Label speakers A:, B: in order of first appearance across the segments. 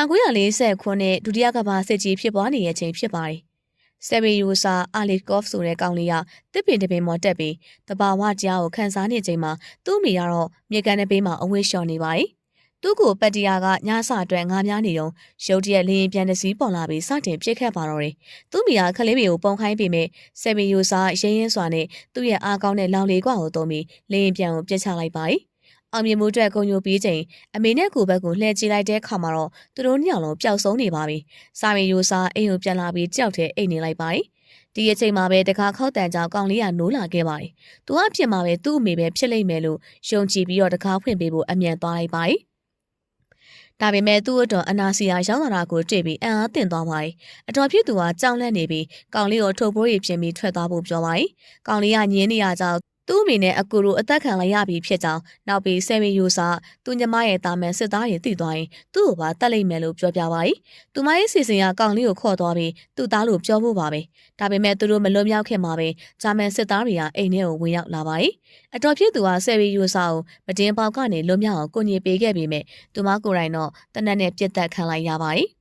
A: 1940ခုနှစ်ဒုတိယကမ္ဘာစစ်ကြီးဖြစ်ပွားနေတဲ့အချိန်ဖြစ်ပါတယ်။ဆယ်ဗီယိုဆာအာလီကော့ဖ်ဆိုတဲ့ကောင်လေးကတစ်ပင်တစ်ပင်မော်တက်ပြီးတဘာဝတရားကိုခန်းစားနေချိန်မှာသူ့မိကတော့မြေကန်တဲ့ဘေးမှာအဝေးလျှော်နေပါတယ်။သူ့ကိုပတ်တီယာကညစာအတွက်ငားများနေတော့ရုတ်တရက်လင်းရင်ပြန်တစည်းပေါ်လာပြီးစတင်ပြစ်ခတ်ပါတော့တယ်။သူ့မိကခလေးမျိုးကိုပုံခိုင်းပေမဲ့ဆယ်ဗီယိုဆာရင်းရင်းစွာနဲ့သူ့ရဲ့အားကောင်းတဲ့လောင်လေးကွာကိုသုံးပြီးလင်းရင်ပြန်ကိုပြစ်ချလိုက်ပါတယ်။ အောင်မြင်မှုအတွက်ဂုဏ်ယူပြီးချိန်အမေနဲ့ကိုဘက်ကိုလှည့်ကြည့်လိုက်တဲ့အခါမှာတော့သူတို့ညောင်လုံးပျောက်ဆုံးနေပါပြီ။စာမီယိုစာအိမ်ကိုပြန်လာပြီးကြောက်တဲ့အိမ်နေလိုက်ပါတယ်။ဒီအချိန်မှာပဲတခါခောက်တန်ကြောင်ကောင်လေးကနိုးလာခဲ့ပါတယ်။သူအဖြစ်မှာပဲသူ့အမေပဲဖြစ်လိမ့်မယ်လို့ယုံကြည်ပြီးတော့တခါဖွင့်ပေးဖို့အမြန်သွားလိုက်ပါတယ်။ဒါပေမဲ့သူ့အတွက်အနာစီယာရောက်လာတာကိုတွေ့ပြီးအံ့အားသင့်သွားပါတယ်။အတော်ဖြစ်သူကကြောက်လန့်နေပြီးကောင်လေးကိုထုတ်ပိုးရပြင်ပြီးထွက်သွားဖို့ပြောပါတယ်။ကောင်လေးကညင်းနေရကြောင်း သူ့အမိနဲ့အကူတို့အသက်ခံလိုက်ရပြီဖြစ်ကြောင်းနောက်ပြီးဆယ်မီယူစာသူညီမရဲ့တာမန်စစ်သားရဲ့တည်သွားရင်သူ့ကိုပါတတ်လိုက်မယ်လို့ပြောပြပါ၏။သူမရဲ့စီစဉ်ကကောင်လေးကိုခေါ်သွားပြီးသူ့သားလို့ပြောဖို့ပါပဲ။ဒါပေမဲ့သူတို့မလွတ်မြောက်ခင်မှာပဲဂျာမန်စစ်သားတွေကအိမ်ထဲကိုဝင်ရောက်လာပါ၏။အတော်ဖြစ်သူကဆယ်မီယူစာကိုမတင်ပေါက်ကနေလွတ်မြောက်အောင်ကိုညင်ပေးခဲ့ပေမဲ့သူမကိုယ်တိုင်တော့တနက်နဲ့ပြစ်တက်ခံလိုက်ရပါ၏။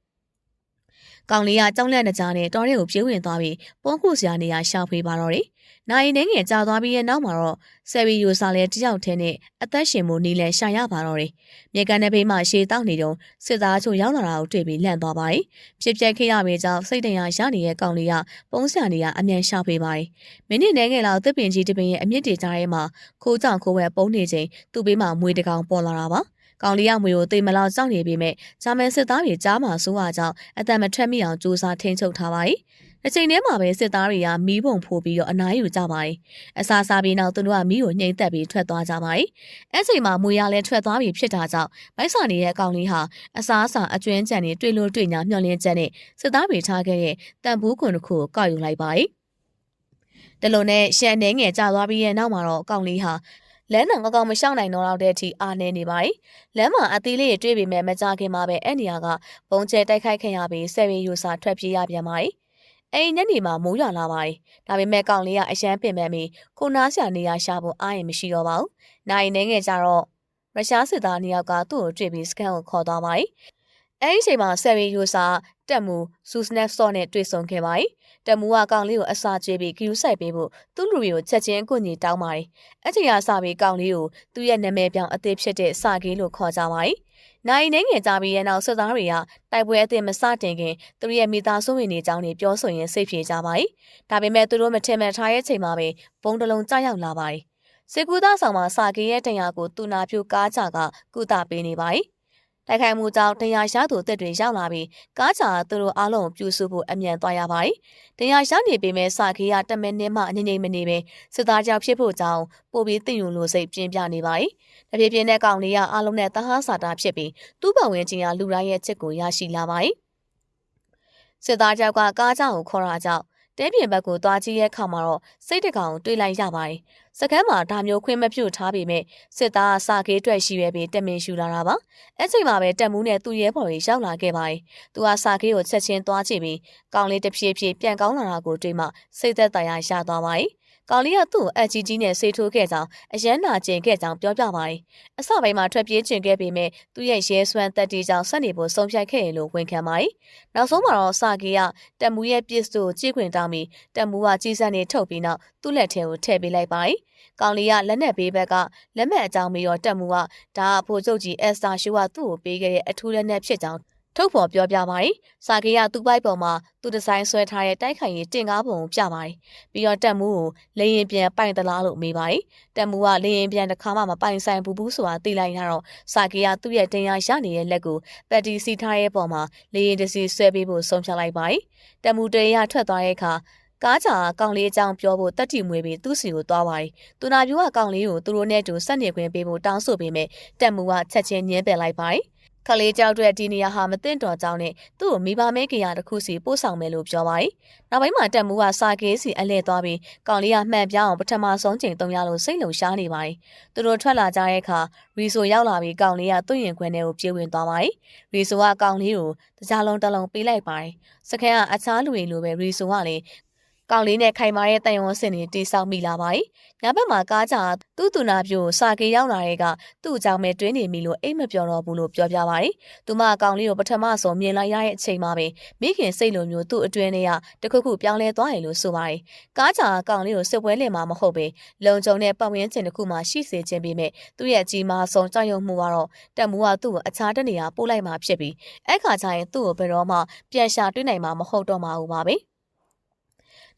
A: ကောင်လေးကကြောင်းလက်နှကြားနဲ့တောထဲကိုပြေးဝင်သွားပြီးပုံခုစရာနေရာရှောက်ဖေးပါတော့တယ်။ နိုင်နေငယ်ကြာသွားပြီးရဲ့နောက်မှာတော့ဆယ်ဗီယိုစာလဲတယောက်ထဲနဲ့အသက်ရှင်မှုနီးလဲရှာရပါတော့တယ်။မြေကန်တဲ့ဘေးမှာရှေတောက်နေတုံစစ်သားချို့ရောက်လာတာကိုတွေ့ပြီးလန့်သွားပါတယ်။ဖြစ်ပျက်ခဲ့ရပေကြောင်းစိတ်တရားရနေတဲ့ကောင်လေးကပုံစံနေရအမြန်ရှောက်ပေးပါတယ်။မိနစ်နေငယ်လောက်သစ်ပင်ကြီးတစ်ပင်ရဲ့အမြင့်တေကြားထဲမှာခိုးကြောင်ခိုးဝဲပုံနေချိန်သူ့ဘေးမှာမွေတကောင်ပေါ်လာတာပါ။ကောင်လေးရမွေကိုတိမ်မလောက်စောင့်နေပေမဲ့ဂျာမန်စစ်သားတွေကြားမှာစိုးရကြောင်းအသက်မထွက်မိအောင်စူးစမ်းထိန်းချုပ်ထားပါတယ်။ တစ်ချိန်တည်းမှာပဲစစ်သားတွေကမီးပုံဖိုးပြီးတော့အနားယူကြပါတယ်။အစာစားပြီးနောက်သူတို့ကမီးကိုညှိမ့်သက်ပြီးထွက်သွားကြပါတယ်။အဲ့ချိန်မှာမွေရလည်းထွက်သွားပြီဖြစ်တာကြောင့်ဗိုက်စာနေရဲ့အကောင်လေးဟာအစာအစာအကျွမ်းကြံနေတွေ့လို့တွေ့ညာမျောလင်းချက်နဲ့စစ်သားတွေထားခဲ့တဲ့တန်ဘူးခွန်တစ်ခုကိုကောက်ယူလိုက်ပါတယ်။တလုံးနဲ့ရှန်နေငယ်ကြာသွားပြီးရဲ့နောက်မှာတော့အကောင်လေးဟာလမ်းတော်ကောင်းကောင်းမရှောင်နိုင်တော့တဲ့အထိအားနေနေပါတယ်။လမ်းမှာအသေးလေးတွေတွေ့ပေမဲ့မကြခင်မှာပဲအဲ့နေရာကဘုံကျဲတိုက်ခိုက်ခင်ရပြီးဆယ်ရီယူစာထွက်ပြေးရပြန်ပါတယ်။ အဲ့ညနေမှာမိုးရွာလာပါတယ်။ဒါပေမဲ့ကောင်လေးကအရှမ်းပင်ပန်းပြီးကိုနားဆရာနေရာရှာဖို့အားရင်မရှိတော့ပါဘူး။နိုင်နေငယ်ကြတော့ရုရှားစစ်သားနှစ်ယောက်ကသူ့ကိုတွေ့ပြီးစကန်ကိုခေါ်သွားပါတယ်။အဲ့ဒီချိန်မှာဆယ်ရီယူစာတက်မူဆူစနက်ဆော့နဲ့တွေ့ဆုံခဲ့ပါတယ်။တမူကကောင်လေးကိုအစာကျွေးပြီးဂယူဆိုင်ပေးဖို့သူ့လူတွေကိုချက်ချင်းကိုညီတောင်းပါတယ်။အချိန်ကစပြီးကောင်လေးကိုသူ့ရဲ့နာမည်ပြောင်းအသေးဖြစ်တဲ့စာကေးလို့ခေါ်ကြပါတယ်။ နိုင်နေငယ်ကြပြီးရဲ့နောက်စစ်သားတွေကတိုက်ပွဲအသစ်မစတင်ခင်သူတို့ရဲ့မိသားစုဝင်တွေအကြောင်းတွေပြောဆိုရင်စိတ်ပြေကြပါတယ်။ဒါပေမဲ့သူတို့မထင်မှတ်ထားရဲ့ချိန်မှာပဲဘုံတလုံးကြောက်ရောက်လာပါတယ်။စေကူသားဆောင်မှာစာကေးရဲ့တရားကိုတူနာပြိုကားချကကုသပေးနေပါတယ်။ တိုက်ခိုက်မှုကြောင့်တရားရသူတက်တွေရောက်လာပြီးကားချာသူတို့အားလုံးပြုစုဖို့အမြန်သွားရပါတယ်။တရားရနေပေမဲ့စာခေးကတမန်နဲ့မှအငိမ့်ငိမ့်မနေပဲစစ်သားကြောင့်ဖြစ်ဖို့ကြောင့်ပို့ပြီးသိယူလို့စိတ်ပြင်းပြနေပါတယ်။တပြေပြင်းတဲ့ကောင်လေးကအားလုံးနဲ့တဟန်းစာတာဖြစ်ပြီးသူ့ဘဝင်ချင်းကလူတိုင်းရဲ့ချစ်ကိုရရှိလာပါတယ်။စစ်သားကြောက်ကကားကြောင်ကိုခေါ်တာကြောင့် တဲပြင်ဘက်ကိုသွားကြည့်ရဲ့အခါမှာတော့စိတ်တကောင်တွေးလိုက်ရပါတယ်။စကမ်းမှာဒါမျိုးခွင့်မပြုတ်ထားပေမဲ့စစ်သားအစာကေးအတွက်ရှိရပြီးတမင်ရှူလာတာပါ။အဲ့ချိန်မှာပဲတက်မှုနဲ့သူ့ရဲဘော်ကြီးရောက်လာခဲ့ပါတယ်။သူကစာကေးကိုချက်ချင်းသွားကြည့်ပြီးကောင်လေးတစ်ဖြည်းဖြည်းပြန်ကောင်းလာတာကိုတွေ့မှစိတ်သက်သာရရသွားပါတယ်။ ကောင်လေးကသူ့ကိုအကြီးကြီးနဲ့ဆေးထိုးခဲ့ကြောင်းအရန်နာကျင်ခဲ့ကြောင်းပြောပြပါတယ်။အစပိုင်းမှာထွက်ပြေးကျင်ခဲ့ပေမဲ့သူ့ရဲ့ရဲစွမ်းတက်တီကြောင့်ဆက်နေဖို့ဆုံးဖြတ်ခဲ့ရလို့ဝန်ခံပါတယ်။နောက်ဆုံးမှာတော့စာကေကတက်မူရဲ့ပစ္စတိုကိုကြည့်ခွင်တောင်းပြီးတက်မူကကြီးစံနေထုတ်ပြီးနောက်သူ့လက်ထဲကိုထည့်ပေးလိုက်ပါတယ်။ကောင်လေးကလက်နက်ဘေးဘက်ကလက်မဲ့အကြောင်းပြီးတော့တက်မူကဒါကဖိုချုပ်ကြီးအက်စတာရှူကသူ့ကိုပေးခဲ့တဲ့အထူးလက်နက်ဖြစ်ကြောင်း ထုတ်ဖော်ပြောပြပါတယ်။စာကေကသူ့ပိုက်ပေါ်မှာသူဒီဇိုင်းဆွဲထားတဲ့တိုက်ခိုင်ရေးတင်ကားပုံကိုပြပါတယ်။ပြီးတော့တက်မှုကိုလေရင်ပြန်ပိုင်တလားလို့မေးပါတယ်။တက်မှုကလေရင်ပြန်တစ်ခါမှမပိုင်ဆိုင်ဘူးဘူးဆိုတာသိလိုက်ရတော့စာကေကသူ့ရဲ့တင်ရရနေတဲ့လက်ကိုပတ်တီစီထားရဲ့ပေါ်မှာလေရင်တစီဆွဲပေးဖို့ဆုံးဖြတ်လိုက်ပါတယ်။တက်မှုတရထွက်သွားတဲ့အခါကားချာကောင်လေးအကြောင်းပြောဖို့တက်တီမွေပြီးသူ့စီကိုသွားပါတယ်။သူနာပြိုးကကောင်လေးကိုသူတို့နဲ့တူဆက်နေခွင့်ပေးဖို့တောင်းဆိုပေမဲ့တက်မှုကချက်ချင်းညှင်းပယ်လိုက်ပါတယ်။ ခလေးကြောက်တဲ့ဒီနေရာဟာမသိတော်ကြောင်းနဲ့သူ့ကိုမိဘမဲကင်ရတစ်ခုစီပို့ဆောင်မယ်လို့ပြောပါတယ်။နောက်ပိုင်းမှာတက်မှုကစာကေးစီအလဲသွားပြီးကောင်လေးကမှန်ပြောင်းအောင်ပထမဆုံးချိန်တုံးရလို့စိတ်လုံရှားနေပါတယ်။သူတို့ထွက်လာကြတဲ့အခါရီဆိုရောက်လာပြီးကောင်လေးကသူ့ရင်ခွင်ထဲကိုပြေးဝင်သွားပါတယ်။ရီဆိုကကောင်လေးကိုတကြားလုံးတစ်လုံးပေးလိုက်ပါတယ်။စကန်ကအခြားလူတွေလိုပဲရီဆိုကလည်း ကောင်လေးနဲ့ခိုင်မာတဲ့တန်ရုံစင်တွေတိဆောက်မိလာပါတယ်။ညဘက်မှာကားကြသူ့သူနာပြိုစာကေရောက်လာတဲ့ကသူ့အကြောင်းပဲတွင်းနေပြီလို့အိတ်မပြောတော့ဘူးလို့ပြောပြပါတယ်။သူမအကောင်လေးကိုပထမဆုံးမြင်လိုက်ရတဲ့အချိန်မှာပဲမိခင်စိတ်လိုမျိုးသူ့အတွင်းထဲကတခုခုပြောင်းလဲသွားတယ်လို့ဆိုပါတယ်။ကားကြအကောင်လေးကိုစစ်ပွဲလင်မှာမဟုတ်ပဲလုံခြုံတဲ့ပတ်ဝန်းကျင်တစ်ခုမှာရှိစေခြင်းပေမဲ့သူ့ရဲ့အကြီးမားဆုံးကြောက်ရွံ့မှုကတော့တက်မှုကသူ့ကိုအခြားတနေရာပို့လိုက်မှဖြစ်ပြီးအဲ့ခါကျရင်သူ့ကိုဘယ်တော့မှပြန်ရှာတွေ့နိုင်မှာမဟုတ်တော့မှာဘူးပါပဲ။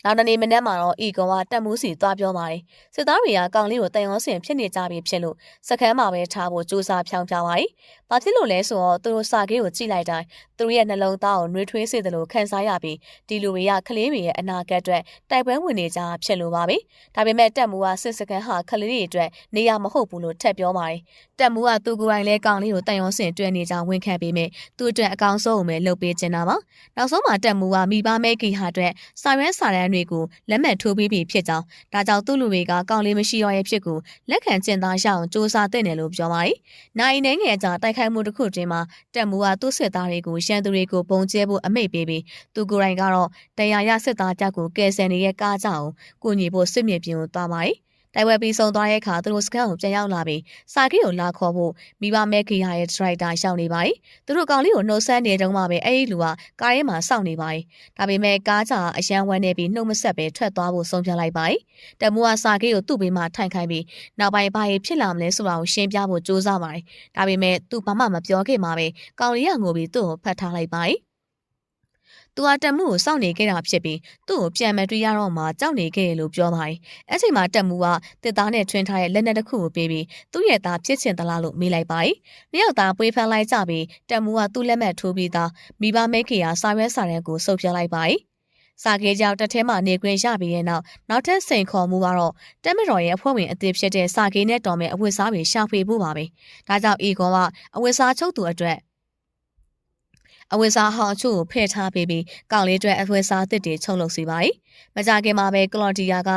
A: နောက်တနေ့မနက်မှာတော့ဤကောင်ကတက်မှုစီသွားပြောပါတယ်။စစ်သားတွေကကောင်လေးကိုတန်ရောစင်ဖြစ်နေကြပြီဖြစ်လို့စခန်းမှာပဲထားဖို့ကြိုးစားဖြောင်းပြပါတယ်။ဘာဖြစ်လို့လဲဆိုတော့သူတို့စာကေးကိုကြည့်လိုက်တိုင်းသူတို့ရဲ့နှလုံးသားကိုနှွေးထွေးစေတယ်လို့ခံစားရပြီးဒီလူတွေကကလေးတွေရဲ့အနာဂတ်အတွက်တိုက်ပွဲဝင်နေကြဖြစ်လို့ပါပဲ။ဒါပေမဲ့တက်မှုကစစ်စခန်းဟာကလေးတွေအတွက်နေရာမဟုတ်ဘူးလို့ထပ်ပြောပါတယ်။တက်မှုကသူကိုယ်တိုင်လဲကောင်လေးကိုတန်ရောစင်တွေ့နေကြဝန်ခံပေးမယ်။သူ့အတွက်အကောင်ဆုံးကိုပဲလုပ်ပေးချင်တာပါ။နောက်ဆုံးမှာတက်မှုကမိဘမဲကီဟာအတွက်စာရွက်စာတမ်းတွေကိုလက်မှတ်ထိုးပြီးပြီဖြစ်ကြောင်းဒါကြောင့်သူ့လူတွေကကောင်လေးမရှိတော့ရဲ့ဖြစ်ကိုလက်ခံကျင့်သားရအောင်စ조사တဲ့တယ်လို့ပြောပါတယ်။နိုင်နေငယ်ကြာတိုက်ခိုက်မှုတစ်ခုတွင်မှာတက်မှုကသူ့စစ်သားတွေကိုရန်သူတွေကိုပုံကျဲဖို့အမိတ်ပေးပြီးသူကိုယ်တိုင်ကတော့တရားရစစ်သားကြောက်ကိုကယ်ဆယ်နေတဲ့ကားကြောင်ကိုညီဖို့စစ်မြေပြင်ကိုသွားပါတယ်။ တိုင်ဝဲပြီးဆုံးသွားတဲ့အခါသူတို့စကန်ကိုပြန်ရောက်လာပြီးစာကိကိုလာခေါ်ဖို့မိဘမဲခီယာရဲ့ဒရိုက်တာရှောင်းနေပါတယ်။သူတို့ကောင်လေးကိုနှုတ်ဆက်နေတုန်းမှပဲအဲ့ဒီလူကကားထဲမှာစောင့်နေပါတယ်။ဒါပေမဲ့ကားကြာအရန်ဝမ်းနေပြီးနှုတ်မဆက်ပဲထွက်သွားဖို့ဆုံးဖြတ်လိုက်ပါတယ်။တမူကစာကိကိုသူ့ဘေးမှာထိုင်ခိုင်းပြီးနောက်ပိုင်းဘာဖြစ်လာမလဲဆိုတာကိုရှင်းပြဖို့ကြိုးစားပါတယ်။ဒါပေမဲ့သူဘာမှမပြောခဲ့မှာပဲကောင်လေးကငိုပြီးသူ့ကိုဖတ်ထားလိုက်ပါတယ်။ သူဟာတက်မှုကိုစောင့်နေခဲ့တာဖြစ်ပြီးသူ့ကိုပြန်မတွေ့ရတော့မှကြောက်နေခဲ့ရလို့ပြောပါတယ်။အဲ့ချိန်မှာတက်မှုကတစ်သားနဲ့ထွင်းထားတဲ့လက်နက်တစ်ခုကိုပေးပြီးသူ့ရဲ့သားဖြစ်ချင်သလားလို့မေးလိုက်ပါတယ်။နှစ်ယောက်သားပွေးဖမ်းလိုက်ကြပြီးတက်မှုကသူ့လက်မှတ်ထိုးပြီးသားမိဘမဲခေယာစာရွက်စာတမ်းကိုစုပ်ပြလိုက်ပါတယ်။စာကေကြောင်တက်ထဲမှာနေခွင့်ရပြီးရဲ့နောက်နောက်ထပ်စိန်ခေါ်မှုကတော့တက်မတော်ရဲ့အဖွဲ့ဝင်အသစ်ဖြစ်တဲ့စာကေနဲ့တော်မဲ့အဝတ်စားတွေရှာဖွေဖို့ပါပဲ။ဒါကြောင့်အီကွန်ကအဝတ်စားချုပ်သူအတွက် အဝတ်စားဟောင်းချို့ကိုဖဲ့ထားပေးပြီးကောင်လေးအတွက်အဝတ်စားသစ်တွေချုပ်လုပ်စီပါတယ်။မကြခင်မှာပဲကလော်ဒီယာက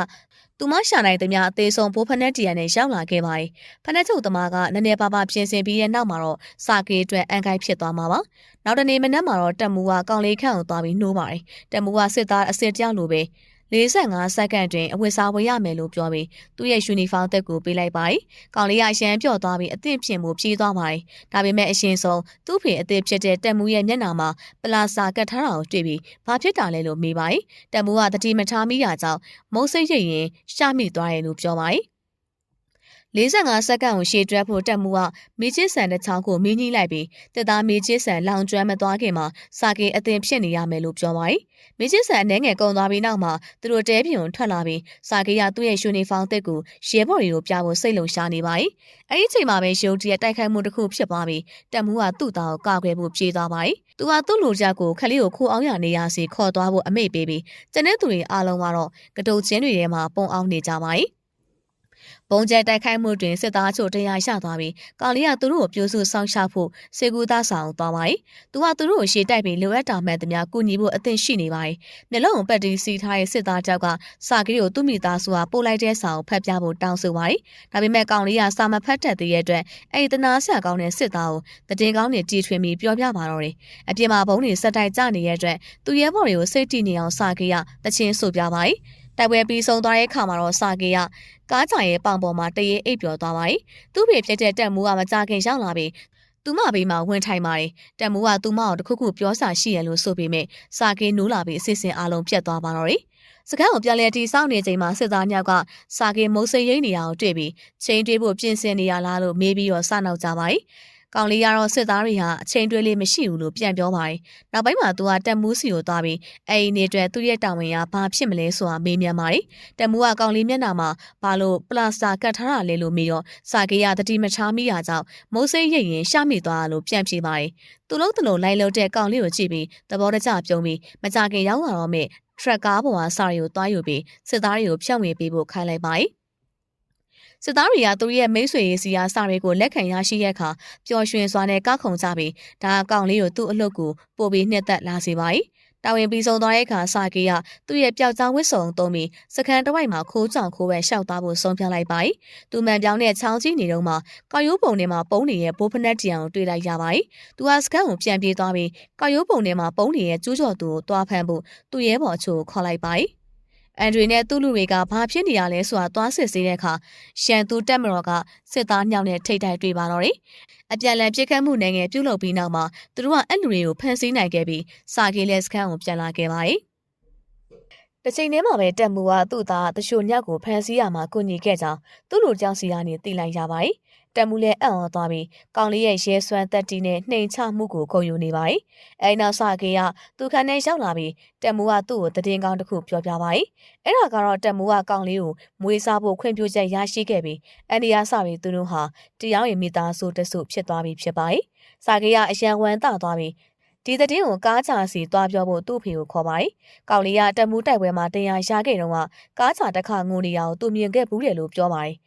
A: သူမရှာနိုင်သမျှအသေးဆုံးဘိုးဖနက်တီယာနဲ့ရောက်လာခဲ့ပါတယ်။ဖနက်ချုပ်သမားကနည်းနည်းပါးပါးပြင်ဆင်ပြီးတဲ့နောက်မှာတော့စာကေအတွက်အန်ကိုက်ဖြစ်သွားမှာပါ။နောက်တနေ့မနက်မှာတော့တက်မူကကောင်လေးခန့်ကိုသွားပြီးနှိုးပါတယ်။တက်မူကစစ်သားအစ်စ်တယောက်လိုပဲ 45စက္ကန့်တွင်အဝတ်စားဝယ်ရမယ်လို့ပြောပြီးသူ့ရဲ့ယူနီဖောင်းသက်ကိုပေးလိုက်ပါတယ်။ကောင်လေးကရမ်းပြော့သွားပြီးအသင့်ဖြစ်မှုပြေးသွားပါတယ်။ဒါပေမဲ့အရှင်ဆုံးသူ့ဖေအသစ်ဖြစ်တဲ့တက်မူရဲ့မျက်နှာမှာပလာစာကတ်ထားတာကိုတွေ့ပြီးဘာဖြစ်တာလဲလို့မေးပါတယ်။တက်မူကတတိမထားမိတာကြောင့်မုံစိတ်ရိပ်ရင်ရှာမိသွားတယ်လို့ပြောပါတယ်။ 45စက္ကန့်ကိုရှေ့တွဲဖို့တက်မှုကမေချစ်ဆန်တစ်ချောင်းကိုမင်းကြီးလိုက်ပြီးတက်သားမေချစ်ဆန်လောင်ကျွမ်းမသွားခင်မှာစာကေအသင်ဖြစ်နေရမယ်လို့ပြောပါတယ်။မေချစ်ဆန်အနေငယ်ကုံသွားပြီးနောက်မှာသူတို့တဲပြင်ကိုထွက်လာပြီးစာကေကသူ့ရဲ့ယူနီဖောင်းတက်ကိုရဲဘော်တွေကိုပြဖို့စိတ်လုံရှားနေပါတယ်။အဲဒီချိန်မှာပဲရုတ်တရက်တိုက်ခိုက်မှုတစ်ခုဖြစ်သွားပြီးတက်မှုကသူ့သားကိုကာကွယ်ဖို့ပြေးသွားပါတယ်။သူကသူ့လူကြကိုခလေးကိုခိုးအောင်ရနေရစီခေါ်သွားဖို့အမိတ်ပေးပြီးကျန်တဲ့သူတွေအားလုံးကတော့ကတုတ်ချင်းတွေထဲမှာပုံအောင်နေကြပါတယ်။။ ပုံကျဲတိုက်ခိုက်မှုတွင်စစ်သားချို့တရားရသွားပြီးကာလီကသူတို့ကိုပြိုးစုဆောင်းချဖို့စေကူသားဆောင်သွားပါတယ်။သူကသူတို့ကိုရှေ့တိုက်ပြီးလိုအပ်တာမှန်သမျှကုညီဖို့အသင့်ရှိနေပါတယ်။မျက်လုံးပတ်တီးစီထားတဲ့စစ်သားကြောက်ကစာကလေးကိုသူ့မိသားစုကပို့လိုက်တဲ့စာကိုဖတ်ပြဖို့တောင်းဆိုပါတယ်။ဒါပေမဲ့ကောင်လေးကစာမဖတ်တတ်သေးတဲ့အတွက်အဲ့ဒီတနာဆရာကောင်းတဲ့စစ်သားကိုတည်င်းကောင်းနေတီထွင်ပြီးပြောပြပါတော့တယ်။အပြင်မှာဘုံတွေစက်တိုက်ကြနေတဲ့အတွက်သူရဲဘော်တွေကိုစိတ်တည်နေအောင်စာကေးကတချင်းဆိုပြပါတယ်။ တိုက်ပွဲပြီးဆုံးသွားတဲ့အခါမှာတော့စာကေကကားကြရဲ့ပောင်ပေါ်မှာတရေအိပ်ပျော်သွားပါတယ်။သူ့ဖေဖြစ်တဲ့တက်မူကမကြခင်ရောက်လာပြီးသူမဘေးမှာဝင်ထိုင်ပါတယ်။တက်မူကသူမကိုတခုခုပြောစာရှိရလို့ဆိုပေမဲ့စာကေနိုးလာပြီးအစစ်စင်အလုံးပြတ်သွားပါတော့တယ်။စကန်းကိုပြန်လဲတီစောင့်နေချိန်မှာစစ်သားညောက်ကစာကေမုံစိရိမ့်နေရအောင်တွေ့ပြီးချိန်တွေးဖို့ပြင်ဆင်နေရလားလို့မေးပြီးတော့စနောက်ကြပါတယ်။ ကောင်လေးကတော့စစ်သားတွေဟာအချိန်တွေးလေးမရှိဘူးလို့ပြန်ပြောပါတယ်။နောက်ပိုင်းမှာသူကတက်မူးစီကိုသွားပြီးအဲ့ဒီနေ့အတွက်သူ့ရဲ့တာဝန်ကဘာဖြစ်မလဲဆိုတာမေးမြန်းပါတယ်။တက်မူးကကောင်လေးမျက်နှာမှာဘာလို့ပလာစတာကတ်ထားတာလဲလို့မေးတော့စာကေရတတိမချားမိတာကြောင့်မိုးစိတ်ရိပ်ရင်ရှာမိသွားလို့ပြန်ပြေးပါတယ်။သူလုံးတလုံးလိုက်လို့တဲ့ကောင်လေးကိုကြည့်ပြီးသဘောတကျပြုံးပြီးမကြခင်ရောက်လာတော့မဲ့ထရက်ကားပေါ်မှာစာရီကိုသွားယူပြီးစစ်သားတွေကိုဖြောင့်ဝေပေးဖို့ခိုင်းလိုက်ပါတယ်။ စစ်သားတွေကသူရဲ့မိတ်ဆွေရေးစီယာစာတွေကိုလက်ခံရရှိရခါပျော်ရွှင်စွာနဲ့ကောက်ခုံကြပြီးဒါအကောင်လေးကိုသူ့အလုပ်ကိုပို့ပြီးနှစ်သက်လာစေပါ၏တာဝန်ပြီးဆုံးသွားတဲ့အခါစာကေကသူ့ရဲ့ပျောက်ကြားဝစ်စုံသုံးပြီးစကန်တဝိုက်မှာခိုးကြောင်ခိုးပဲရှောက်သားဖို့ဆုံးဖြတ်လိုက်ပါ၏သူမှန်ပြောင်းတဲ့ချောင်းကြီးနေတုန်းမှာကောက်ရိုးပုံထဲမှာပုံးနေတဲ့ဘိုးဖနက်တီအောင်ကိုတွေ့လိုက်ရပါ၏သူဟာစကန်ကိုပြန်ပြေးသွားပြီးကောက်ရိုးပုံထဲမှာပုံးနေတဲ့ကျူးကျော်သူကိုတွားဖမ်းဖို့သူ့ရဲဘော်ချို့ခေါ်လိုက်ပါ၏ အန်ဒရီနဲ့သူ့လူတွေကဘာဖြစ်နေရလဲဆိုတာသွားစစ်ဆေးတဲ့အခါရှန်သူတက်မတော်ကစစ်သားညောင်နဲ့ထိတ်တိုက်တွေ့ပါတော့တယ်။အပြန်လည်ပြစ်ခတ်မှုနိုင်ငံပြုလုပ်ပြီးနောက်မှာသူတို့ကအဲ့လူတွေကိုဖမ်းဆီးနိုင်ခဲ့ပြီးစာကေလက်စခန်းကိုပြန်လာခဲ့ပါတယ်။တစ်ချိန်တည်းမှာပဲတက်မူကသူ့သားတရှိုညောက်ကိုဖမ်းဆီးရမှာကုညီခဲ့ကြောင်းသူ့လူကြောင့်စီကနေသိလိုက်ရပါတယ်။ တက်မူလည်းအံ့ဩသွားပြီးကောင်လေးရဲ့ရဲစွမ်းတက်တီနဲ့နှိမ်ချမှုကိုဂုဏ်ယူနေပါတယ်။အဲဒီနောက်စာကေကသူခန်းထဲရောက်လာပြီးတက်မူကသူ့ကိုတည်င်းကောင်းတစ်ခုပြောပြပါတယ်။အဲ့ဒါကတော့တက်မူကကောင်လေးကိုမွေးစားဖို့ခွင့်ပြုချက်ရရှိခဲ့ပြီးအန်ဒီယာစပြီးသူတို့ဟာတရားရင်မိသားစုတစုဖြစ်သွားပြီဖြစ်ပါတယ်။စာကေကအရန်ဝမ်းတသွားပြီးဒီတဲ့င်းကိုကားချာစီတွားပြောဖို့သူ့ဖေကိုခေါ်ပါတယ်။ကောင်လေးကတက်မှုတိုက်ပွဲမှာတရားရခဲ့တော့ကကားချာတစ်ခါငိုနေရအောင်သူမြင်ခဲ့ဘူးတယ်လို့ပြောပါတယ်။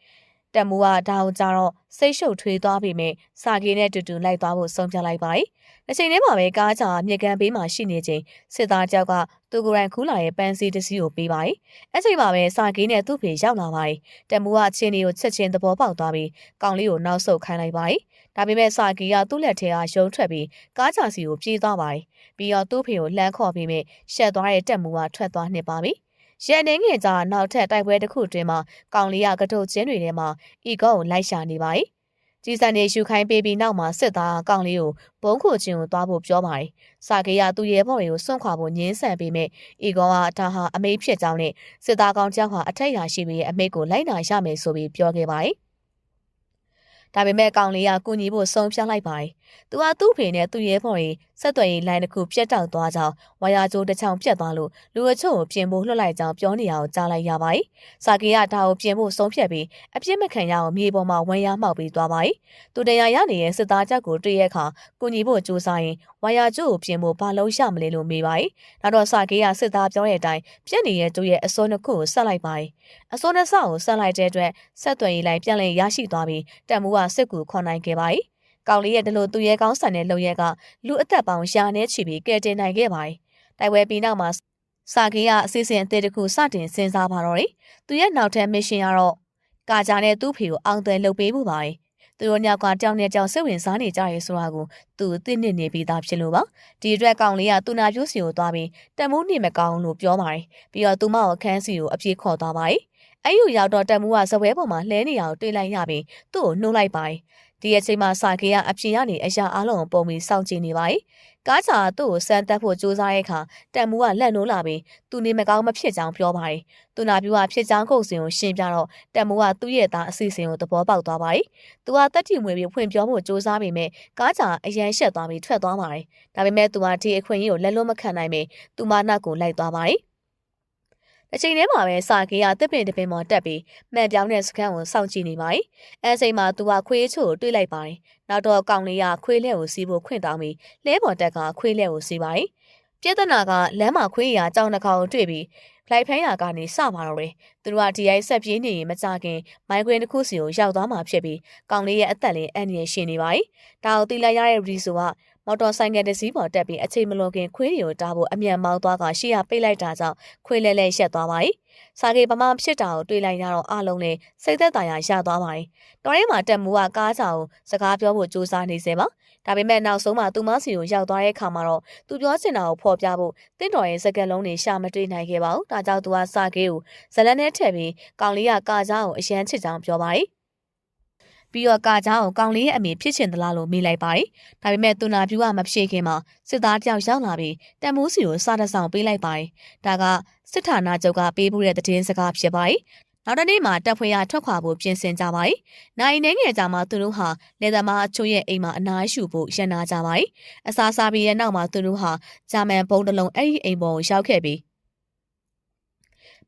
A: တက်မှုကဒါအောင်ကြတော့စိတ်ရှုပ်ထွေးသွားပြီမဲ့စာကေနဲ့တူတူလိုက်သွားဖို့ဆုံးဖြတ်လိုက်ပါတယ်။အချိန်ထဲမှာပဲကားချာမြေကန်ဘေးမှာရှိနေချိန်စစ်သားကြောက်ကသူကိုယ်တိုင်ခူးလာရဲ့ပန်းစီတစ်စီးကိုပေးပါတယ်။အချိန်မှာပဲစာကေနဲ့သူ့ဖေရောက်လာပါတယ်။တက်မှုကချင်းလေးကိုချက်ချင်းသဘောပေါက်သွားပြီးကောင်လေးကိုနောက်ဆုတ်ခိုင်းလိုက်ပါတယ်။ဒါပေမဲ့စာကီကသူ့လက်ထဲကရုံထွက်ပြီးကားချာစီကိုပြေးသွားပါတယ်။ပြီးတော့သူ့ဖေကိုလှမ်းခေါ်ပြီးမြရှက်သွားတဲ့တက်မှုကထွက်သွားနှစ်ပါပြီ။ ရဲနေငယ်ကြာနောက်ထပ်တိုက်ပွဲတစ်ခုတွင်မှာကောင်လေးကကထုတ်ချင်းတွေထဲမှာအီကောကိုလိုက်ရှာနေပါတယ်။ကြီးစံနေရှုခိုင်းပေးပြီးနောက်မှာစစ်သားကောင်လေးကိုဘုံခုချင်းကိုသွားဖို့ပြောပါတယ်။စာကေကသူ့ရဲဘော်တွေကိုစွန့်ခွာဖို့ညှင်းဆန်ပေးမဲ့အီကောကဒါဟာအမေဖြစ်ကြောင်းနဲ့စစ်သားကောင်ကြောက်ဟာအထက်ရာရှိပြီးရဲ့အမေကိုလိုက်နာရမယ်ဆိုပြီးပြောခဲ့ပါတယ်။ဒါပေမဲ့ကောင်လေးကကူညီဖို့ဆုံးဖြတ်လိုက်ပါတယ်။ သူကသူ့ဖေနဲ့သူ့ရဲဖော်ရီဆက်သွယ်ရေးလိုင်းတစ်ခုပြတ်တောက်သွားကြောင်းဝါယာကျိုးတစ်ချောင်းပြတ်သွားလို့လူအချို့ကိုပြင်ဖို့လွှတ်လိုက်ကြောင်းပြောနေရအောင်ကြားလိုက်ရပါတယ်။စာကေကဒါကိုပြင်ဖို့ဆုံးဖြတ်ပြီးအပြစ်မခံရအောင်မြေပေါ်မှာဝမ်းရမှောက်ပြီးသွားပါတယ်။သူတရားရနေတဲ့စစ်သားချက်ကိုတွေ့ရခါကူညီဖို့ကြိုးစားရင်ဝါယာကျိုးကိုပြင်ဖို့ဘာလို့ရမလဲလို့မေးပါတယ်။နောက်တော့စာကေကစစ်သားပြောတဲ့အတိုင်းပြက်နေတဲ့ကျိုးရဲ့အစိုးနှစ်ခုကိုဆက်လိုက်ပါတယ်။အစိုးနှစ်ဆောက်ကိုဆက်လိုက်တဲ့အတွက်ဆက်သွယ်ရေးလိုင်းပြန်လည်ရရှိသွားပြီးတက်မှုကစစ်ကူခေါ်နိုင်ခဲ့ပါတယ်။ ကောင်လေးရဲ့ဒီလိုသူရဲကောင်းဆန်တဲ့လုံရဲကလူအသက်ပေါင်းရှာနေချီပြီးကဲတင်နိုင်ခဲ့ပါတယ်။တိုက်ပွဲပြီးနောက်မှာစာကေကအစီအစဉ်အသစ်တစ်ခုစတင်စဉ်းစားပါတော့တယ်။သူရဲ့နောက်ထပ်မစ်ရှင်ကတော့ကာဂျာနဲ့သူ့ဖေကိုအောင်သွဲလုပ်ပေးဖို့ပါတယ်။သူတို့ညောက်ကတောင်းနဲ့ကြောင်စိတ်ဝင်စားနေကြရဲဆိုတာကိုသူသိနေနေပြီးသားဖြစ်လို့ပါဒီအတွက်ကောင်လေးကသူနာပြိုးစီကိုသွားပြီးတမိုးနေမကောင်းလို့ပြောပါတယ်ပြီးတော့သူမကိုခန်းစီကိုအပြေးခေါ်သွားပါတယ်အဲ့ယူရောက်တော့တက်မှုကဇပွဲပေါ်မှာလှဲနေရအောင်တွေ့လိုက်ရပြီးသူ့ကိုနှုတ်လိုက်ပါတယ် ဒီအချိန်မှာစာကေကအပြင်ကနေအရာအလုံးပုံပြီးစောင့်ကြည့်နေပါတယ်။ကားချာသူ့ကိုစမ်းတက်ဖို့ကြိုးစားတဲ့အခါတန်မူကလက်နိုးလာပြီးသူနေမကောင်းမဖြစ်ကြောင်းပြောပါတယ်။သူနာပြူကဖြစ်ကြောင်းကုတ်စင်ကိုရှင်းပြတော့တန်မူကသူ့ရဲ့သားအစီအစဉ်ကိုသဘောပေါက်သွားပါတယ်။သူကတက်တီမွေပြီးဖွင့်ပြောဖို့ကြိုးစားပေမဲ့ကားချာအရန်ရှက်သွားပြီးထွက်သွားပါတယ်။ဒါပေမဲ့သူကဒီအခွင့်အရေးကိုလက်လွတ်မခံနိုင်ပေသူမနောက်ကိုလိုက်သွားပါတယ်။ အချိန်ထဲမှာပဲစာကေကတစ်ပင်တစ်ပင်ပေါ်တက်ပြီးမှန်ပြောင်းတဲ့စကန်ကိုစောင့်ကြည့်နေပါတယ်။အဲအချိန်မှာသူကခွေးချို့ကိုတွေးလိုက်ပါတယ်။နောက်တော့ကောင်လေးကခွေးလက်ကိုစီးဖို့ခွင့်တောင်းပြီးလဲပေါ်တက်ကခွေးလက်ကိုစီးပါတယ်။ပြဿနာကလမ်းမှာခွေးရကြောင်တစ်ကောင်ကိုတွေ့ပြီးလိုက်ဖိုင်းရာကနေစပါတော့တယ်။သူတို့ကဒီရိုက်ဆက်ပြေးနေရင်မကြခင်မိုင်းခွင်းတစ်ခုစီကိုရောက်သွားမှာဖြစ်ပြီးကောင်လေးရဲ့အသက်လည်းအန်ရရှင်နေပါတယ်။ဒါကိုသိလိုက်ရတဲ့ရီဆိုက မော်တော်ဆိုင်ကယ်တစ်စီးပေါ်တက်ပြီးအချိန်မလွန်ခင်ခွေးတွေကိုတားဖို့အမြန်မောင်းသွားကရှေ့ကပိတ်လိုက်တာကြောင့်ခွေးလဲလဲရက်သွားပါတယ်။စာကေပမာဖြစ်တာကိုတွေ့လိုက်ရတော့အလုံးနဲ့စိတ်သက်သာရာရသွားပါတယ်။တော်ရဲမှာတက်မှုကကားချောင်စကားပြောဖို့ကြိုးစားနေစေပါ။ဒါပေမဲ့နောက်ဆုံးမှာသူမစီကိုရောက်သွားတဲ့အခါမှာတော့သူပြောချင်တာကိုဖော်ပြဖို့တင့်တော်ရဲ့စကလုံးတွေရှာမတွေ့နိုင်ခဲ့ပါဘူး။ဒါကြောင့်သူကစာကေကိုဇလန်နဲ့ထည့်ပြီးကောင်လေးကကာချောင်ကိုအရန်ချစ်ကြောင်းပြောပါတယ်။ ပြီးတော့ကာချောင်းကိုကောင်လေးရဲ့အမေဖြစ်ချင်သလားလို့မေးလိုက်ပါတယ်။ဒါပေမဲ့သူနာပြူကမဖြေခင်မှာစစ်သားတယောက်ရောက်လာပြီးတန်မိုးစီကိုစားတဆောင်ပေးလိုက်ပါတယ်။ဒါကစစ်ဌာနချုပ်ကပေးပို့တဲ့သတင်းစကားဖြစ်ပါတယ်။နောက်တနေ့မှာတပ်ဖွဲ့ရထွက်ခွာဖို့ပြင်ဆင်ကြပါတယ်။နိုင်နေငယ်ကြမှာသူတို့ဟာလေသမားအချို့ရဲ့အိမ်မှာအနားရှူဖို့ရန်နာကြပါတယ်။အစားစားပြီးရဲ့နောက်မှာသူတို့ဟာဂျာမန်ဘုံတလုံးအဲ့ဒီအိမ်ပေါ်ကိုရောက်ခဲ့ပြီး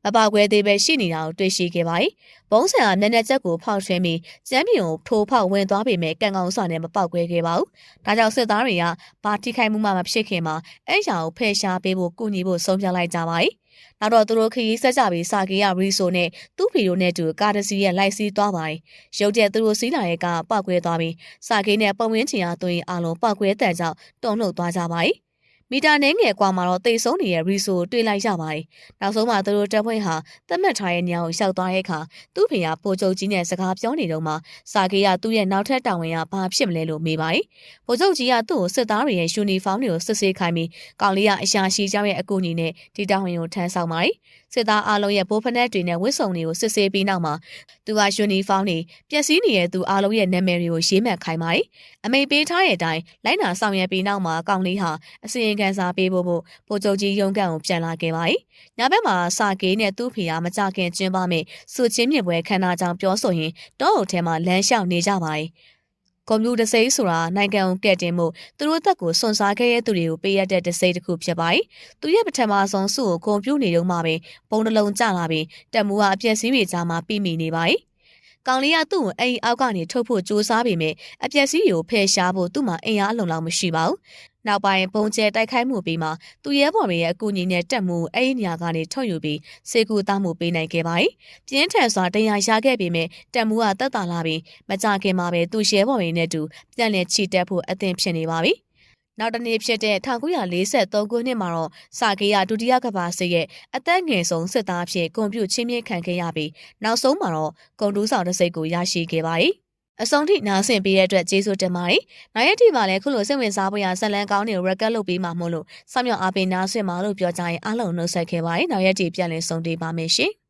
A: မပောက်ခွဲသေးပဲရှိနေတာကိုတွေ့ရှိခဲ့ပါတယ်။ဘုံဆန်ကမျက်နှာချက်ကိုဖောက်ထွင်းပြီးကျမ်းပြင်ကိုထိုးဖောက်ဝင်သွားပေမဲ့ကံကောင်းစွာနဲ့မပောက်ခွဲခဲ့ပါဘူး။ဒါကြောင့်စစ်သားတွေကဘာတိခိုက်မှုမှမဖြစ်ခင်မှာအဲ့ရောင်ကိုဖယ်ရှားပေးဖို့ကူညီဖို့ဆုံးဖြတ်လိုက်ကြပါတယ်။နောက်တော့သူတို့ခရီးဆက်ကြပြီးစာကေရရီဆိုနဲ့သူ့ဖီတို့နဲ့တူကာဒစီရဲ့လိုက်စီးသွားပါတယ်။ရုပ်တဲ့သူတို့စီးလာရဲ့ကပောက်ကွဲသွားပြီးစာကေနဲ့ပုံဝင်းချင်အားသွင်းအားလုံးပောက်ကွဲတဲ့ကြောင့်တုံ့လှုပ်သွားကြပါတယ်။ မီတာနှဲငယ်ကွာမှာတော့တိတ်ဆုံးနေတဲ့ရီဆိုကိုတွေ့လိုက်ရပါတယ်။နောက်ဆုံးမှာသူတို့တပ်ဖွဲ့ဟာသတ်မှတ်ထားတဲ့နေရာကိုရောက်သွားတဲ့အခါသူ့ဖေကပိုချုပ်ကြီးနဲ့စကားပြောနေတော့မှစာကေကသူ့ရဲ့နောက်ထပ်တာဝန်ကဘာဖြစ်မလဲလို့မေးပါတယ်။ပိုချုပ်ကြီးကသူ့ကိုစစ်သားတွေရဲ့ယူနီဖောင်းတွေကိုစစ်ဆေးခိုင်းပြီးကောင်လေးကအရှာရှိကြောင်းရဲ့အကူအညီနဲ့ဒီတာဝန်ကိုထမ်းဆောင်ပါတယ်။ စစ်သားအလုံးရဲ့ဘိုးဖနက်တွေနဲ့ဝတ်စုံတွေကိုစစ်ဆေးပြီးနောက်မှာသူကယူနီဖောင်းတွေပျက်စီးနေတဲ့သူအလုံးရဲ့နာမည်တွေကိုရေးမှတ်ခိုင်းပါတယ်။အမိပေးထားတဲ့အတိုင်းလိုက်နာဆောင်ရွက်ပြီးနောက်မှာကောင်လေးဟာအစီရင်ခံစာပေးဖို့ဖို့ပိုချုပ်ကြီးရုံးကန်ကိုပြန်လာခဲ့ပါတယ်။ညဘက်မှာစာကေးနဲ့သူ့ဖေကမကြခင်ကျင်းပမယ်စုချင်းမြစ်ပွဲခန်းနာကြောင်ပြောဆိုရင်တောအုပ်ထဲမှာလမ်းလျှောက်နေကြပါတယ်။ ကွန်ပျူတာစိတ်ဆိုတာနိုင်ငံကိုကဲ့တင်မှုသူတို့အသက်ကိုစွန့်စားခဲ့တဲ့သူတွေကိုပေးရတဲ့တစိတ်တစ်ခုဖြစ်ပါတယ်။သူရဲ့ပထမဆုံးစုကိုဂုံပြူနေတော့မှပဲဘုံတစ်လုံးကျလာပြီးတက်မှုကအပြက်စီးတွေကြားမှာပြီးမိနေပါတယ်။ကောင်လေးကသူ့ကိုအိမ်အောက်ကနေထုတ်ဖို့ကြိုးစားပေမဲ့အပြက်စီးကိုဖယ်ရှားဖို့သူ့မှာအင်အားအလုံလောက်မရှိပါဘူး။ နောက်ပိုင်းပုံကျဲတိုက်ခိုက်မှုပြီးမှသူရဲဘော်တွေရဲ့အကူအညီနဲ့တက်မှုအဲ့ဒီနေရာကနေထုတ်ယူပြီးစေကူသားမှုပေးနိုင်ခဲ့ပါတယ်။ပြင်းထန်စွာတရားရခဲ့ပေမဲ့တက်မှုကတက်တာလာပြီးမကြခင်မှာပဲသူရဲဘော်တွေနဲ့တူပြန်လည်ချီတက်ဖို့အသင့်ဖြစ်နေပါပြီ။နောက်တစ်နေ့ဖြစ်တဲ့1943ခုနှစ်မှာတော့စာကေးရဒုတိယကမ္ဘာစစ်ရဲ့အသက်ငယ်ဆုံးစစ်သားအဖြစ်ကွန်ပျူချင်းမြင့်ခံခဲ့ရပြီးနောက်ဆုံးမှာတော့ဂုံတူးဆောင်တစ်စိတ်ကိုရရှိခဲ့ပါတယ်။ အဆုံးထိနားဆင်ပေးတဲ့အတွက်ကျေးဇူးတင်ပါတယ်။နောက်ရက်ဒီမှာလည်းခုလိုစိတ်ဝင်စားဖို့ရဇက်လန်ကောင်းတွေကို record လုပ်ပေးမှာမို့လို့စောင့်မျှော်အားပေးနားဆင်ပါလို့ပြောကြရင်အားလုံးနှုတ်ဆက်ခဲ့ပါတယ်။နောက်ရက်ဒီပြန်လည်ဆုံတွေ့ပါမယ်ရှင်။